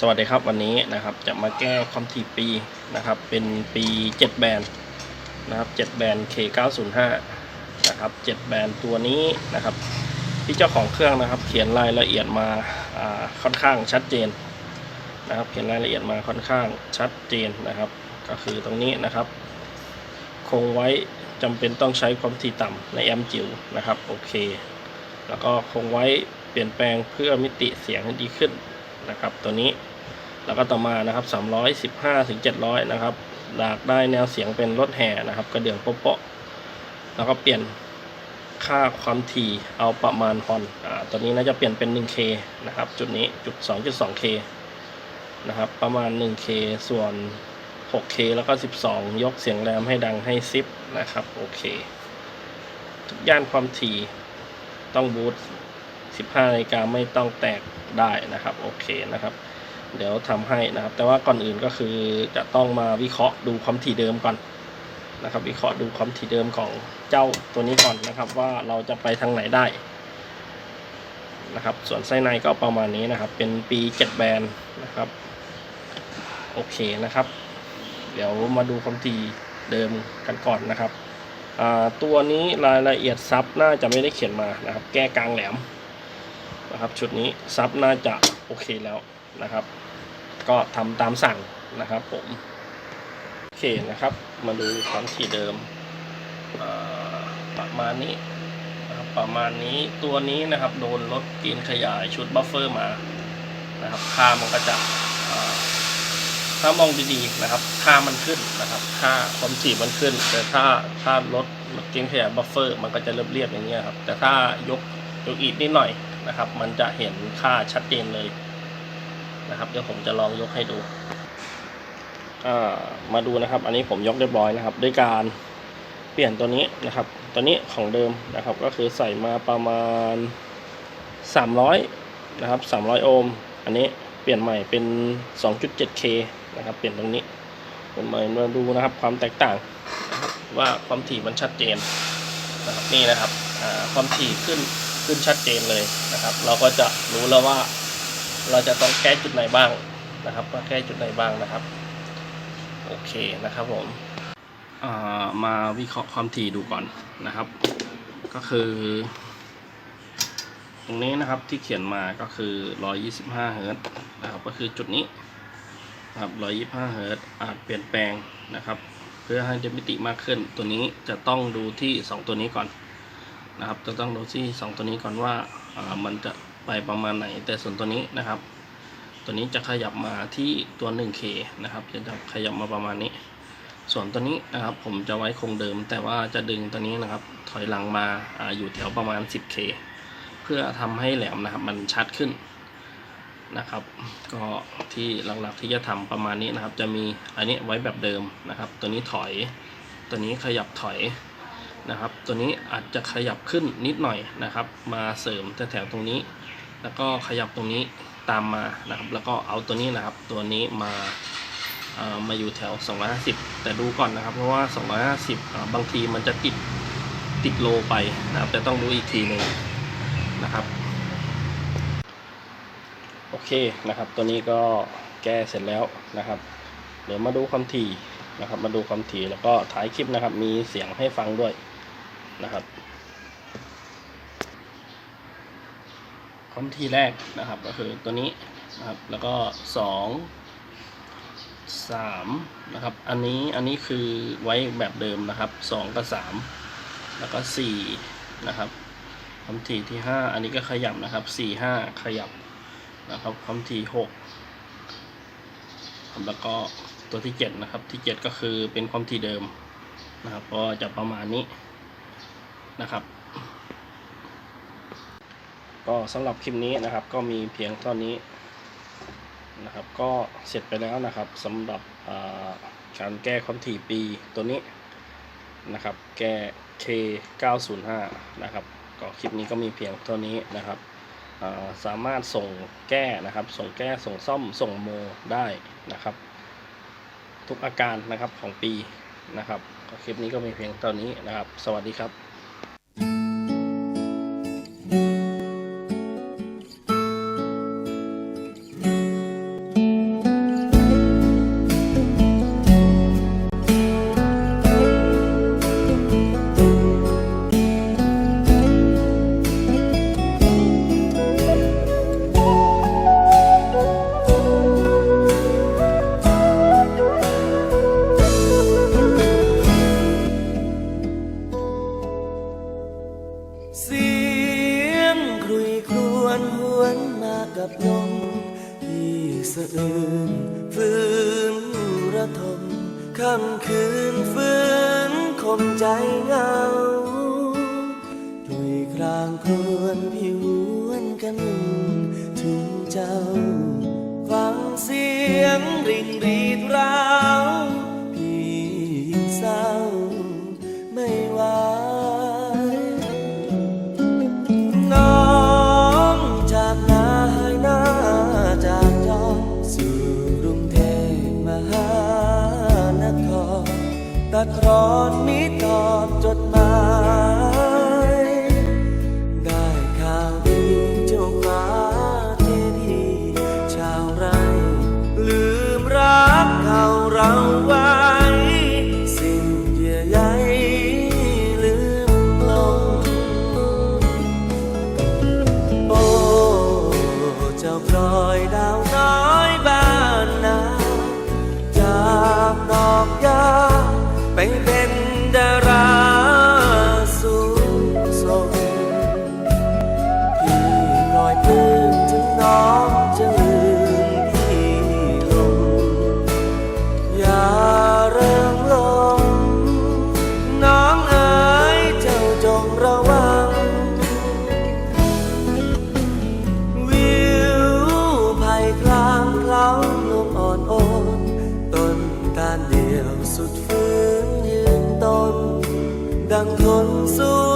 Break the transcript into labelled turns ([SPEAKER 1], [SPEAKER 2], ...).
[SPEAKER 1] สวัสดีครับวันนี้นะครับจะมาแก้ความถี่ปีนะครับ เป็นปี 7 แบรนด์นะครับ 7 แบรนด์ K905 นะครับ 7 แบรนด์ตัวนี้นะครับที่เจ้าของเครื่องนะครับ เขียนรายละเอียดมาค่อนข้างชัดเจนนะครับ เขียนรายละเอียดมาค่อนข้างชัดเจนนะครับ ก็คือตรงนี้นะครับ คงไว้จำเป็นต้องใช้ความถี่ต่ำในแอมป์จิ๋วนะครับโอเค แล้วก็คงไว้เปลี่ยนแปลงเพื่อมิติเสียงให้ดีขึ้น นะครับ ตัวนี้แล้วก็ต่อมานะครับ 315 ถึง 700 นะครับหลากได้แนวเสียงเป็นรถแห่นะครับ กระเดื่องโป๊ะๆแล้วก็เปลี่ยนค่าความถี่เอาประมาณฮอนอ่าตัวนี้น่าจะเปลี่ยนเป็น 1K นะครับ จุดนี้จุด 2.2K นะครับ ประมาณ 1K ส่วน 6K แล้วก็ 12 ยกเสียงแรมให้ดังให้ซิปนะครับ โอเค ทุกย่านความถี่ต้องบูต 15นาฬิกาไม่ต้องแตกได้นะครับโอเคนะครับ เดี๋ยวทำให้นะครับ แต่ว่าก่อนอื่นก็คือจะต้องมาวิเคราะห์ดูความถี่เดิมก่อนนะครับ วิเคราะห์ดูความถี่เดิมของเจ้าตัวนี้ก่อนนะครับ ว่าเราจะไปทางไหนได้นะครับ ส่วนไส้ในก็ประมาณนี้นะครับ เป็นปี7แบรนด์นะครับโอเคนะครับ เดี๋ยวมาดูความถี่เดิมกันก่อนนะครับตัวนี้รายละเอียดซับน่าจะไม่ได้เขียนมานะครับ แก้กลางแหลม นะครับ ชุดนี้ซับน่าจะโอเคแล้วนะครับ ก็ทำตามสั่งนะครับผมโอเคนะครับ มาดูความถี่เดิมประมาณนี้นะครับประมาณนี้ตัวนี้นะครับ โดนลดกณฑ์ขยายชุดบัฟเฟอร์มานะครับค่ามันก็จะถ้ามองดีๆนะครับ ค่ามันขึ้นนะครับ ค่าความถี่มันขึ้น แต่ถ้าถ้าลดเกณฑ์ขยายบัฟเฟอร์ มันก็จะเรียบๆอย่างเงี้ยครับ แต่ถ้ายกยกอีกนิดหน่อย นะครับ มันจะเห็นค่าชัดเจนเลยนะครับ เดี๋ยวผมจะลองยกให้ดูมาดูนะครับ อันนี้ผมยกเรียบร้อยนะครับ ด้วยการเปลี่ยนตัวนี้นะครับ ตัวนี้ของเดิมนะครับ ก็คือใส่มาประมาณ 300 นะครับ 300 โอห์ม อันนี้เปลี่ยนใหม่เป็น 2.7K นะครับ เปลี่ยนตรงนี้เป็นใหม่มาดูนะครับ ความแตกต่างว่าความถี่มันชัดเจนนะครับนี่นะครับความถี่ขึ้น ขึ้นชัดเจนเลยนะครับ เราก็จะรู้แล้วว่าเราจะต้องแก้จุดไหนบ้างนะครับว่าแก้จุดไหนบ้างนะครับ โอเคนะครับผมามาวิเคราะห์ความถี่ดูก่อนนะครับ ก็คือ ตรงนี้นะครับที่เขียนมาก็คือ 125เฮิรต์นะครับ ก็คือจุดนี้นะครับ125เฮิรต์อาจเปลี่ยนแปลงนะครับ เพื่อให้ได้มิติมากขึ้นตัวนี้จะต้องดูที่ 2 ตัวนี้ก่อน นะครับจะต้องดูที่2ตัวนี้ก่อนว่ามันจะไปประมาณไหน แต่ส่วนตัวนี้นะครับ ตัวนี้จะขยับมาที่ตัว 1K นะครับ จะขยับมาประมาณนี้ ส่วนตัวนี้นะครับ ผมจะไว้คงเดิม แต่ว่าจะดึงตัวนี้นะครับ ถอยหลังมาออยู่แถวประมาณ 10K เพื่อทำให้แหลมนะครับ มันชัดขึ้นนะครับ ก็ที่หลักๆที่จะทำประมาณนี้นะครับ จะมีอันนี้ไว้แบบเดิมนะครับ ตัวนี้ถอย ตัวนี้ขยับถอย นะครับ ตัวนี้อาจจะขยับขึ้นนิดหน่อยนะครับ มาเสริมแถวๆตรงนี้ แล้วก็ขยับตรงนี้ตามมานะครับ แล้วก็เอาตัวนี้นะครับ ตัวนี้มาเอ่อมาอยู่แถว 250 แต่ดูก่อนนะครับ เพราะว่า 250อ่าบางทีมันจะติดติดโลไปนะครับ แต่ต้องดูอีกทีหนึ่งนะครับ โอเคนะครับ ตัวนี้ก็แก้เสร็จแล้วนะครับ เดี๋ยวมาดูความถี่นะครับ มาดูความถี่แล้วก็ถ่ายคลิปนะครับ มีเสียงให้ฟังด้วย นะครับความถี่แรกนะครับก็คือตัวนี้นะครับแล้วก็สองสามนะครับอันนี้อันนี้คือไว้แบบเดิมนะครับสองกับสามแล้วก็สี่นะครับความถี่ที่ห้าอันนี้ก็ขยับนะครับสี่ห้าขยับนะครับความถี่หกแล้วก็ตัวที่เจ็ดนะครับที่เจ็ดก็คือเป็นความถี่เดิมนะครับก็จะประมาณนี้ นะครับ ก็สำหรับคลิปนี้นะครับ ก็มีเพียงเท่านี้นะครับ ก็เสร็จไปแล้วนะครับสำหรับการแก้ความถี่ปีตัวนี้นะครับ แก้ K905 นะครับ ก็คลิปนี้ก็มีเพียงเท่านี้นะครับสามารถส่งแก้นะครับ ส่งแก้ส่งซ่อมส่งโมได้นะครับ ทุกอาการนะครับของปีนะครับคลิปนี้ก็มีเพียงเท่านี้นะครับ สวัสดีครับ
[SPEAKER 2] ค่ำคืนฟื้นคมใจเงาด้วยครางครวนผิววนกันถึงเจ้า ฟังเสียงริ่งรีดรา ไว้ สิ่งเยื่อใยลืมลง โอ้ เจ้าพร้ ดังทนสู้